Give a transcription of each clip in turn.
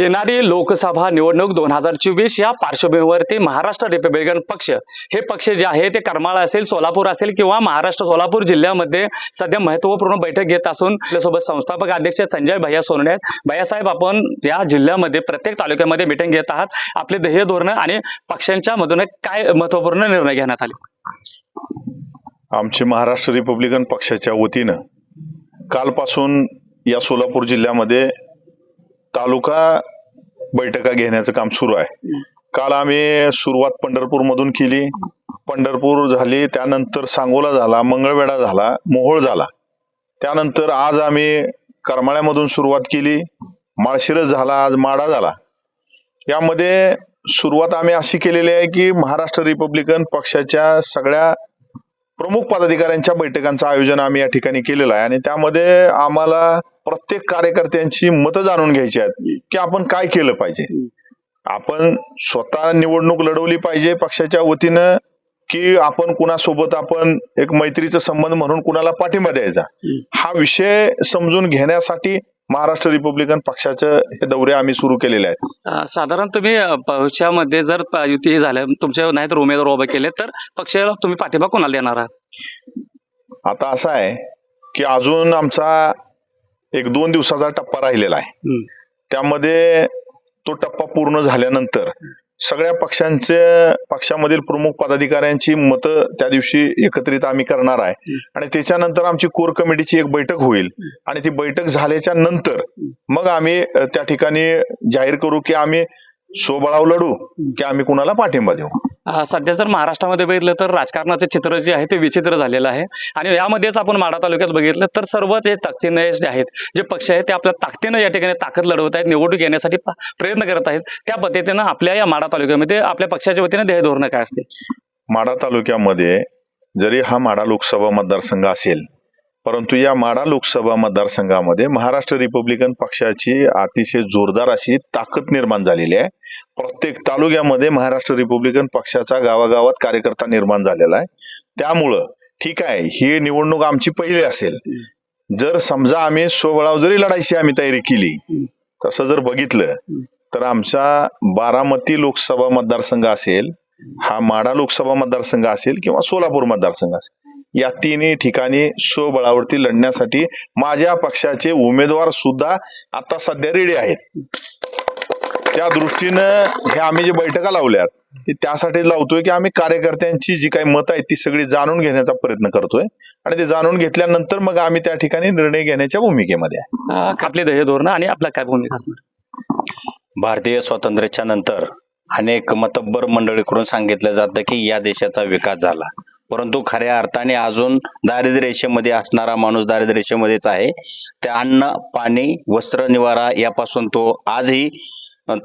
येणारी लोकसभा निवडणूक दोन हजार चोवीस या पार्श्वभूमीवरती महाराष्ट्र रिपब्लिकन पक्ष हे पक्ष जे आहे ते करमाळ असेल सोलापूर असेल किंवा महाराष्ट्र सोलापूर जिल्ह्यामध्ये सध्या महत्त्वपूर्ण बैठक घेत असून आपल्यासोबत संस्थापक अध्यक्ष संजय भैया सोनडे आहेत. भैयासाहेब आपण या जिल्ह्यामध्ये प्रत्येक तालुक्यामध्ये मिटिंग घेत आहात. आपले ध्येय धोरणं आणि पक्षांच्या मधून काय महत्त्वपूर्ण निर्णय घेण्यात आले? आमचे महाराष्ट्र रिपब्लिकन पक्षाच्या वतीनं कालपासून या सोलापूर जिल्ह्यामध्ये तालुका बैठका घेण्याचं काम सुरू आहे. काल आम्ही सुरुवात पंढरपूर मधून केली. पंढरपूर झाली त्यानंतर सांगोला झाला मंगळवेढा झाला मोहोळ झाला. त्यानंतर आज आम्ही करमाळ्यामधून सुरुवात केली. माळशिरस झाला आज माडा झाला. यामध्ये सुरुवात आम्ही अशी केलेली आहे की महाराष्ट्र रिपब्लिकन पक्षाच्या सगळ्या प्रमुख पदाधिकाऱ्यांच्या बैठकांचं आयोजन आम्ही या ठिकाणी केलेलं आहे. आणि त्यामध्ये आम्हाला प्रत्येक कार्यकर्त्यांची मतं जाणून घ्यायची आहेत की आपण काय केलं पाहिजे. आपण स्वतः निवडणूक लढवली पाहिजे पक्षाच्या वतीनं की आपण कुणासोबत आपण एक मैत्रीचा संबंध म्हणून कुणाला पाठिंबा द्यायचा. हा विषय समजून घेण्यासाठी महाराष्ट्र रिपब्लिकन पक्षाचे हे दौरे आम्ही सुरू केलेले आहेत. साधारण तुम्ही अं, भविष्यामध्ये जर युती हे झालं तुमच्या नाही तर उमेदवार उभे केले तर पक्षाला तुम्ही पाठिंबा कोणाला देणार आहात? आता असं आहे की अजून आमचा एक दोन दिवसाचा टप्पा राहिलेला आहे. त्यामध्ये तो टप्पा पूर्ण झाल्यानंतर सगळ्या पक्षांचे पक्षामधील प्रमुख पदाधिकाऱ्यांची मतं त्या दिवशी एकत्रित आम्ही करणार आहे. आणि त्याच्यानंतर आमची कोर कमिटीची एक बैठक होईल. आणि ती बैठक झाल्याच्यानंतर मग आम्ही त्या ठिकाणी जाहीर करू की आम्ही स्वबळाव लढू की आम्ही कुणाला पाठिंबा देऊ? सध्या जर महाराष्ट्रामध्ये बघितलं तर राजकारणाचे चित्र जे आहे ते विचित्र झालेलं आहे. आणि यामध्येच आपण माडा तालुक्यात बघितलं तर सर्व जे ताकदीने जे आहेत जे पक्ष आहेत ते आपल्या ताकदीनं या ठिकाणी ताकद लढवत आहेत निवडणूक येण्यासाठी प्रयत्न करत आहेत. त्या पद्धतीनं आपल्या या माडा तालुक्यामध्ये आपल्या पक्षाच्या वतीने ध्येय धोरणं काय असते माढा तालुक्यामध्ये जरी हा माढा लोकसभा मतदारसंघ असेल परंतु या माढा लोकसभा मतदारसंघामध्ये महाराष्ट्र रिपब्लिकन पक्षाची अतिशय जोरदार अशी ताकद निर्माण झालेली आहे. प्रत्येक तालुक्यामध्ये महाराष्ट्र रिपब्लिकन पक्षाचा गावागावात कार्यकर्ता निर्माण झालेला आहे. त्यामुळं ठीक आहे ही निवडणूक आमची पहिली असेल. जर समजा आम्ही स्वबळाव जरी लढायची आम्ही तयारी केली तसं जर बघितलं तर आमचा बारामती लोकसभा मतदारसंघ असेल हा माढा लोकसभा मतदारसंघ असेल किंवा सोलापूर मतदारसंघ असेल या तिन्ही ठिकाणी स्वबळावरती लढण्यासाठी माझ्या पक्षाचे उमेदवार सुद्धा आता सध्या रेडी आहेत. त्या दृष्टीनं हे आम्ही जे बैठका लावल्यात ती त्यासाठी लावतोय की आम्ही कार्यकर्त्यांची जी काही मतं आहेत ती सगळी जाणून घेण्याचा प्रयत्न करतोय. आणि ते जाणून घेतल्यानंतर मग आम्ही त्या ठिकाणी निर्णय घेण्याच्या भूमिकेमध्ये आपले ध्येय धोरणं आणि आपला काय भूमिका असणार? भारतीय स्वातंत्र्याच्या नंतर अनेक मतब्बर मंडळीकडून सांगितलं जातं की या देशाचा विकास झाला. परंतु खऱ्या अर्थाने अजून दारिद्र्य रेषेमध्ये असणारा माणूस दारिद्र्य रेषेमध्येच आहे. ते अन्न पाणी वस्त्र निवारा यापासून तो आजही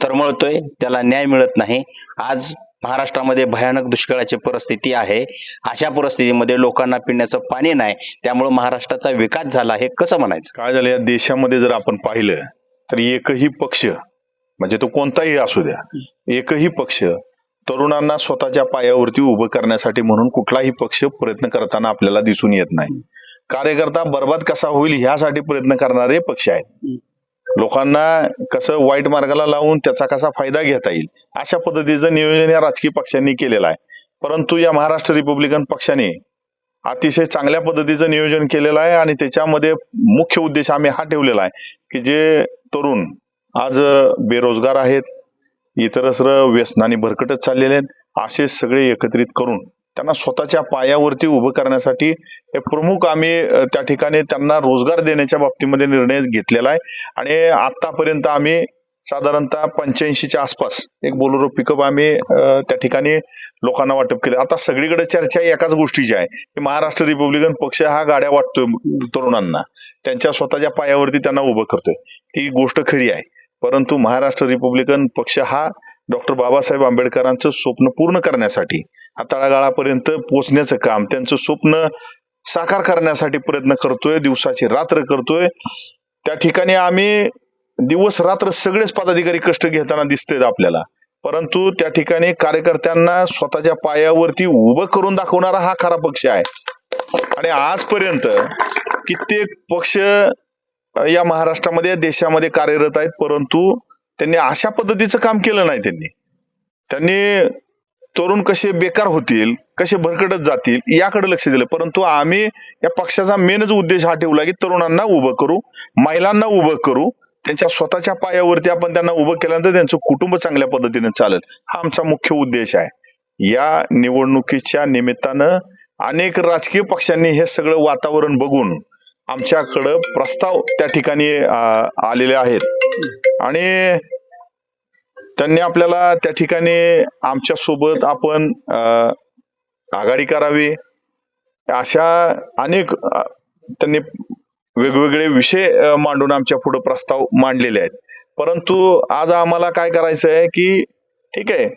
तरमळतोय. त्याला न्याय मिळत नाही. आज महाराष्ट्रामध्ये भयानक दुष्काळाची परिस्थिती आहे. अशा परिस्थितीमध्ये लोकांना पिण्याचं पाणी नाही. त्यामुळे महाराष्ट्राचा विकास झाला हे कसं म्हणायचं? काय झालं? या देशामध्ये जर आपण पाहिलं तर एकही पक्ष म्हणजे तो कोणताही असू द्या एकही पक्ष तरुणांना स्वतःच्या पायावरती उभं करण्यासाठी म्हणून कुठलाही पक्ष प्रयत्न करताना आपल्याला दिसून येत नाही. कार्यकर्ता बर्बाद कसा होईल ह्यासाठी प्रयत्न करणारे पक्ष आहेत. लोकांना कसं वाईट मार्गाला लावून त्याचा कसा फायदा घेता येईल अशा पद्धतीचं नियोजन या राजकीय पक्षांनी केलेलं आहे. परंतु या महाराष्ट्र रिपब्लिकन पक्षाने अतिशय चांगल्या पद्धतीचं नियोजन केलेलं आहे आणि त्याच्यामध्ये मुख्य उद्देश आम्ही हा ठेवलेला आहे की जे तरुण आज बेरोजगार आहेत इतरस्र व्यसनाने भरकटत चाललेले आहेत. असे सगळे एकत्रित करून त्यांना स्वतःच्या पायावरती उभं करण्यासाठी हे प्रमुख आम्ही त्या ठिकाणी त्यांना रोजगार देण्याच्या बाबतीमध्ये निर्णय घेतलेला आहे. आणि आतापर्यंत आम्ही साधारणतः पंच्याऐंशीच्या आसपास एक बोलोरो पिकअप आम्ही त्या ठिकाणी लोकांना वाटप केले. आता सगळीकडे चर्चा एकाच गोष्टीची आहे की महाराष्ट्र रिपब्लिकन पक्ष हा गाड्या वाटतोय तरुणांना. त्यांच्या स्वतःच्या पायावरती त्यांना उभं करतोय. ती गोष्ट खरी आहे. परंतु महाराष्ट्र रिपब्लिकन पक्ष हा डॉक्टर बाबासाहेब आंबेडकरांचं स्वप्न पूर्ण करण्यासाठी हा तळागाळापर्यंत पोहोचण्याचं काम त्यांचं स्वप्न साकार करण्यासाठी प्रयत्न करतोय दिवसाची रात्र करतोय. त्या ठिकाणी आम्ही दिवस रात्र सगळेच पदाधिकारी कष्ट घेताना दिसतेत आपल्याला. परंतु त्या ठिकाणी कार्यकर्त्यांना स्वतःच्या पायावरती उभं करून दाखवणारा हा खरा पक्ष आहे. आणि आजपर्यंत कित्येक पक्ष या महाराष्ट्रामध्ये देशामध्ये कार्यरत आहेत परंतु त्यांनी अशा पद्धतीचं काम केलं नाही त्यांनी. त्यांनी तरुण कसे बेकार होतील कसे भरकटत जातील याकडे लक्ष दिलं. परंतु आम्ही या पक्षाचा मेनच उद्देश हा ठेवला की तरुणांना उभं करू महिलांना उभं करू. त्यांच्या स्वतःच्या पायावरती आपण त्यांना उभं केल्यानंतर त्यांचं कुटुंब चांगल्या पद्धतीने चालेल. हा आमचा मुख्य उद्देश आहे. या निवडणुकीच्या निमित्तानं अनेक राजकीय पक्षांनी हे सगळं वातावरण बघून आमच्याकडं प्रस्ताव त्या ठिकाणी आलेले आहेत. आणि त्यांनी आपल्याला त्या ठिकाणी आमच्यासोबत आपण आघाडी करावी. अशा अनेक त्यांनी वेगवेगळे विषय मांडून आमच्या पुढे प्रस्ताव मांडलेले आहेत. परंतु आज आम्हाला काय करायचं आहे की ठीक आहे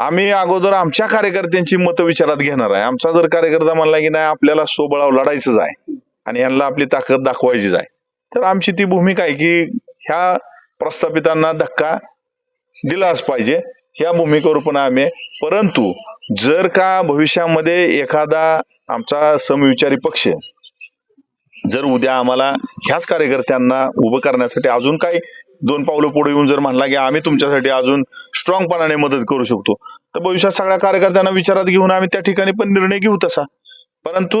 आम्ही अगोदर आमच्या कार्यकर्त्यांची मतं विचारात घेणार आहे. आमचा जर कार्यकर्ता म्हणला की नाही आपल्याला सोबळाव लढायचंच आहे. आणि यांना आपली ताकद दाखवायचीच आहे. तर आमची ती भूमिका आहे की ह्या प्रस्थापितांना धक्का दिलाच पाहिजे. ह्या भूमिकेवर पण आम्ही परंतु जर का भविष्यामध्ये एखादा आमचा समविचारी पक्ष जर उद्या आम्हाला ह्याच कार्यकर्त्यांना उभं करण्यासाठी अजून काही दोन पावलं पुढे येऊन जर म्हणला की आम्ही तुमच्यासाठी अजून स्ट्रॉंगपणाने मदत करू शकतो तर भविष्यात सगळ्या कार्यकर्त्यांना विचारात घेऊन आम्ही त्या ठिकाणी पण निर्णय घेऊ तसा. परंतु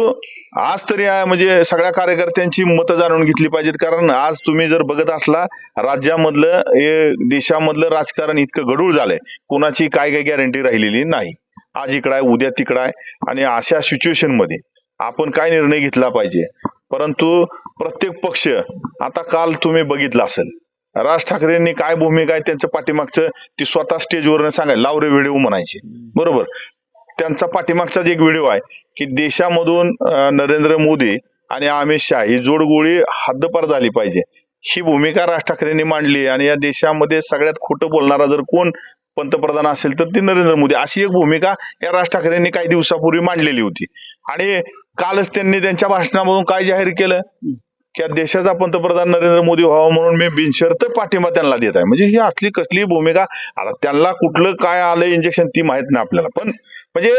आज तरी म्हणजे सगळ्या कार्यकर्त्यांची मतं जाणून घेतली पाहिजेत. कारण आज तुम्ही जर बघत असला राज्यामधलं हे देशामधलं राजकारण इतकं गडूळ झालंय. कोणाची काय काय गॅरंटी राहिलेली नाही. आज इकडं आहे उद्या तिकडं आहे. आणि अशा सिच्युएशनमध्ये आपण काय निर्णय घेतला पाहिजे? परंतु प्रत्येक पक्ष आता काल तुम्ही बघितलं असेल राज ठाकरेंनी काय भूमिका आहे त्यांचं पाठीमागचं ती स्वतः स्टेजवरनं सांगायला लावरे व्हिडिओ म्हणायचे. बरोबर? त्यांचा पाठीमागचाच एक व्हिडिओ आहे की देशामधून नरेंद्र मोदी आणि अमित शहा ही जोडगोळी हद्दपार झाली पाहिजे. ही भूमिका राज ठाकरेंनी मांडली आणि या देशामध्ये सगळ्यात खोटं बोलणारा जर कोण पंतप्रधान असेल तर ती नरेंद्र मोदी. अशी एक भूमिका या राज ठाकरेंनी काही दिवसापूर्वी मांडलेली होती. आणि कालच त्यांनी त्यांच्या भाषणामधून काय जाहीर केलं? की या देशाचा पंतप्रधान नरेंद्र मोदी व्हावा म्हणून मी बिनशर्त पाठिंबा त्यांना देत आहे. म्हणजे ही असली कसली भूमिका त्यांना कुठलं काय आलं इंजेक्शन ती माहीत नाही आपल्याला. पण म्हणजे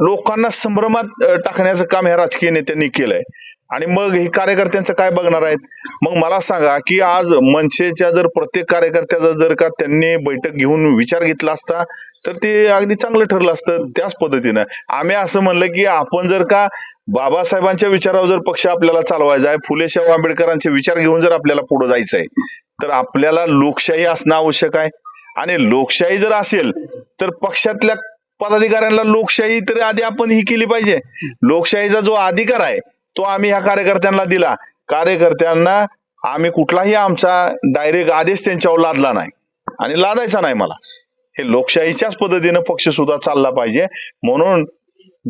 लोकांना संभ्रमात टाकण्याचं काम ह्या राजकीय नेत्यांनी केलंय. आणि मग हे कार्यकर्त्यांचं काय बघणार आहेत? मग मला सांगा की आज मनसेच्या जर प्रत्येक कार्यकर्त्याचा जर का त्यांनी बैठक घेऊन विचार घेतला असता तर ते अगदी चांगलं ठरलं असतं त्याच पद्धतीनं. आम्ही असं म्हणलं की आपण जर का बाबासाहेबांच्या विचारावर जर पक्ष आपल्याला चालवायचा आहे फुले शाहू आंबेडकरांचे विचार घेऊन जर आपल्याला पुढे जायचं आहे तर आपल्याला लोकशाही असणं आवश्यक आहे. आणि लोकशाही जर असेल तर पक्षातल्या पदाधिकाऱ्यांना लोकशाही तरी आधी आपण ही केली पाहिजे. लोकशाहीचा जो अधिकार आहे तो आम्ही ह्या कार्यकर्त्यांना दिला. कार्यकर्त्यांना आम्ही कुठलाही आमचा डायरेक्ट आदेश त्यांच्यावर लादला नाही. आणि लादायचा नाही मला. हे लोकशाहीच्याच पद्धतीनं पक्ष सुद्धा चालला पाहिजे. म्हणून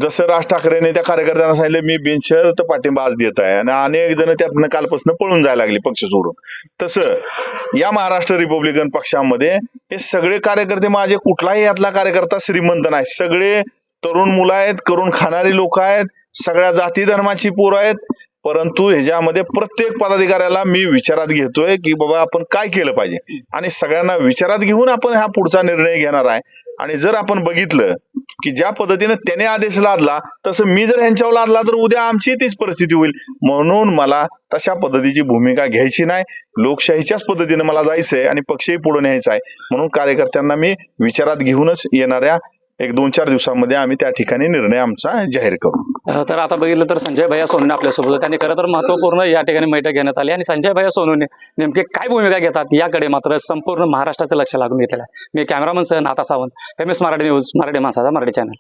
जसं राज ठाकरेने त्या कार्यकर्त्यांना सांगितलं मी बिनशर्त पाठिंबा आज देत आहे. आणि अनेक जण त्यातनं कालपासून पळून जायला लागले पक्ष सोडून. तसं या महाराष्ट्र रिपब्लिकन पक्षामध्ये हे सगळे कार्यकर्ते माझे कुठलाही यातला कार्यकर्ता श्रीमंत नाही. सगळे तरुण मुलं आहेत करून खाणारी लोक आहेत सगळ्या जाती धर्माची पोरं आहेत. परंतु ह्याच्यामध्ये प्रत्येक पदाधिकाऱ्याला मी विचारात घेतोय की बाबा आपण काय केलं पाहिजे? आणि सगळ्यांना विचारात घेऊन आपण हा पुढचा निर्णय घेणार आहे. आणि जर आपण बघितलं की ज्या पद्धतीने त्याने आदेश लादला तसं मी जर ह्यांच्यावर लादला तर उद्या आमची तीच परिस्थिती होईल. म्हणून मला तशा पद्धतीची भूमिका घ्यायची नाही. लोकशाहीच्याच पद्धतीने मला जायचंय आणि पक्षही पुढे न्यायचा आहे. म्हणून कार्यकर्त्यांना मी विचारात घेऊनच येणाऱ्या एक दोन चार दिवसामध्ये आम्ही त्या ठिकाणी निर्णय आमचा जाहीर करू. तर आता बघितलं तर संजय भैया सोनूने आपल्यासोबत होते. आणि खरं तर महत्त्वपूर्ण या ठिकाणी बैठक घेण्यात आली. आणि संजय भैया सोनूने नेमके काय भूमिका घेतात याकडे मात्र संपूर्ण महाराष्ट्राचं लक्ष लागून घेतलेलं आहे. मी कॅमेरामन सह Natha Sawant. M S Marathi news Marathi माणसाचा मराठी चॅनल.